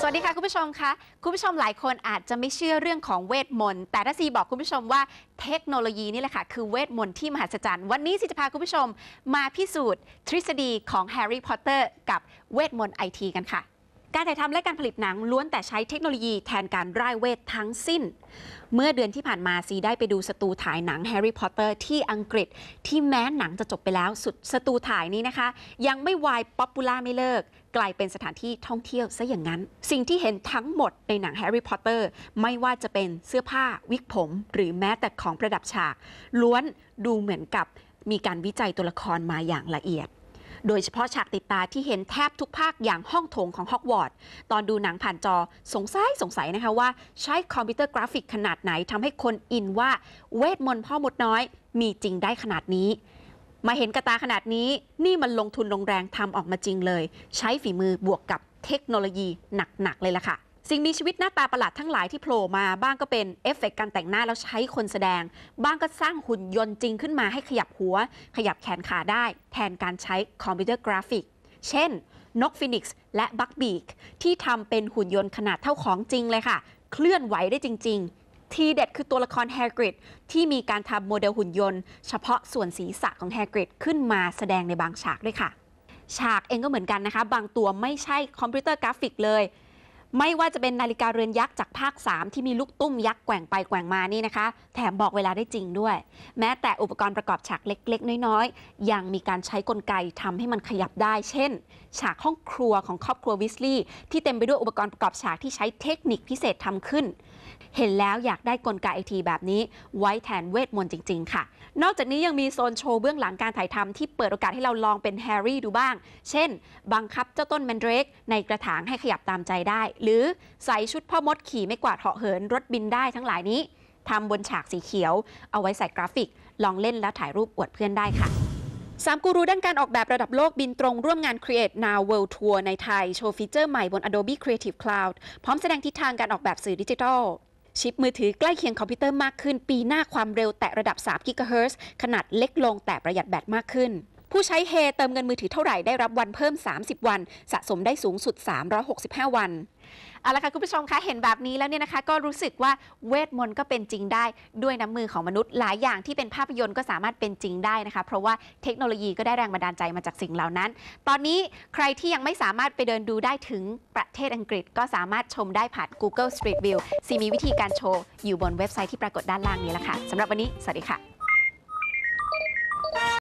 สวัสดีค่ะ คุณผู้ชมคะคุณผู้ชมหลายคนอาจจะไม่เชื่อเรื่องของเวทมนต์แต่ถ้าซีบอกคุณผู้ชมว่าเทคโนโลยีนี่แหละค่ะ คือเวทมนต์ที่มหัศจรรย์ วันนี้ซีจะพาคุณผู้ชมมาพิสูจน์ ทฤษฎีของแฮร์รี่พอตเตอร์กับเวทมนต์ไอทีกันค่ะ การถ่ายทำและการผลิตหนังล้วนแต่ใช้เทคโนโลยีแทนการร่ายเวททั้งสิ้น เมื่อเดือนที่ผ่านมาซีได้ไปดูสตูถ่ายหนังแฮร์รี่พอตเตอร์ที่อังกฤษ ที่แม้หนังจะจบไปแล้วสุดสตูถ่ายนี้นะคะ ยังไม่วายป๊อปปูล่าไม่เลิก กลายเป็นสถานที่ท่องเที่ยวซะอย่างนั้น สิ่งที่เห็นทั้งหมดในหนังแฮร์รี่พอตเตอร์ไม่ว่าจะเป็นเสื้อผ้าวิกผม หรือแม้แต่ของประดับฉาก ล้วนดูเหมือนกับมีการวิจัยตัวละครมาอย่างละเอียด โดยเฉพาะฉากติดตาที่เห็นแทบทุกภาคอย่างห้องโถงของฮอกวอตส์ตอนดูหนังผ่านจอสงสัยสงสัยนะคะว่าใช้คอมพิวเตอร์กราฟิกขนาดไหนทำให้คนอินว่าเวทมนต์พ่อมดน้อย มีจริงได้ขนาดนี้ มาเห็นกระตาขนาดนี้นี่มันลงทุนลงแรงทำออกมาจริงเลย ใช้ฝีมือบวกกับเทคโนโลยีหนักๆเลยล่ะค่ะ สิ่งมีชีวิตหน้าตาประหลาดทั้งหลายที่โผล่มาบ้างก็เป็นเอฟเฟกต์การแต่งหน้าแล้วใช้คนแสดง บ้างก็สร้างหุ่นยนต์จริงขึ้นมาให้ขยับหัว ขยับแขนขาได้ แทนการใช้คอมพิวเตอร์กราฟิก เช่น นกฟินิกซ์และบักบีกที่ทำเป็นหุ่นยนต์ขนาดเท่าของจริงเลยค่ะ เคลื่อนไหวได้จริง ๆ ทีเด็ดคือตัวละครแฮกริดที่มีการทำโมเดลหุ่นยนต์ เฉพาะส่วนศีรษะของแฮกริดขึ้นมาแสดงในบางฉากด้วยค่ะ ฉากเองก็เหมือนกันนะคะ บางตัวไม่ใช่คอมพิวเตอร์กราฟิกเลย ไม่ว่าจะเป็นนาฬิกาเรือนยักษ์จากภาค 3 ที่มีลูกตุ้มยักษ์แกว่งไปแกว่งมานี่นะคะ แถมบอกเวลาได้จริงด้วย แม้แต่อุปกรณ์ประกอบฉากเล็ก ๆ น้อยๆ ยังมีการใช้กลไกทำให้มันขยับได้ เช่น ฉากห้องครัวของครอบครัววิสลีย์ที่เต็มไปด้วยอุปกรณ์ประกอบฉากที่ใช้เทคนิคพิเศษทำขึ้น เห็นแล้วอยากได้กลไกไอทีแบบนี้ ไว้แทนเวทมนต์จริง ๆ ค่ะ นอกจากนี้ยังมีโซนโชว์เบื้องหลังการถ่ายทำที่เปิดโอกาสให้เราลองเป็นแฮร์รี่ดูบ้าง เช่น บังคับเจ้าต้นแมนเดรกในกระถางให้ขยับตามใจได้หรือใส่ชุดพ่อมดขี่ไม่กวาดเหาะเหิน รถบินได้ทั้งหลายนี้ทำบนฉากสีเขียว เอาไว้ใส่กราฟิก ลองเล่นแล้วถ่ายรูปอวดเพื่อนได้ค่ะสามกูรูด้านการออกแบบระดับโลกบินตรงร่วมงาน Create Now World Tour ในไทย โชว์ฟีเจอร์ใหม่บน Adobe Creative Cloud พร้อมแสดงทิศทางการออกแบบสื่อดิจิทัล ชิปมือถือใกล้เคียงคอมพิวเตอร์มากขึ้น ปีหน้าความเร็วแตะระดับ 3 GHz ขนาดเล็กลงแต่ประหยัดแบตมากขึ้น ผู้ใช้เฮเติมเงินมือถือเท่าไหร่ได้รับวันเพิ่ม 30 วัน สะสมได้สูงสุด 365 วันเอาละค่ะคุณผู้ชมคะเห็นแบบนี้แล้วเนี่ยนะคะ ก็รู้สึกว่าเวทมนต์ก็เป็นจริงได้ด้วยน้ำมือของมนุษย์หลายอย่างที่เป็นภาพยนตร์ก็สามารถเป็นจริงได้นะคะ เพราะว่าเทคโนโลยีก็ได้แรงบันดาลใจมาจากสิ่งเหล่านั้น ตอนนี้ใครที่ยังไม่สามารถไปเดินดูได้ถึงประเทศอังกฤษ ก็สามารถชมได้ผ่าน Google Street View ซีมีวิธีการโชว์อยู่บนเว็บไซต์ที่ปรากฏด้านล่างนี้แหละค่ะสำหรับวันนี้สวัสดีค่ะ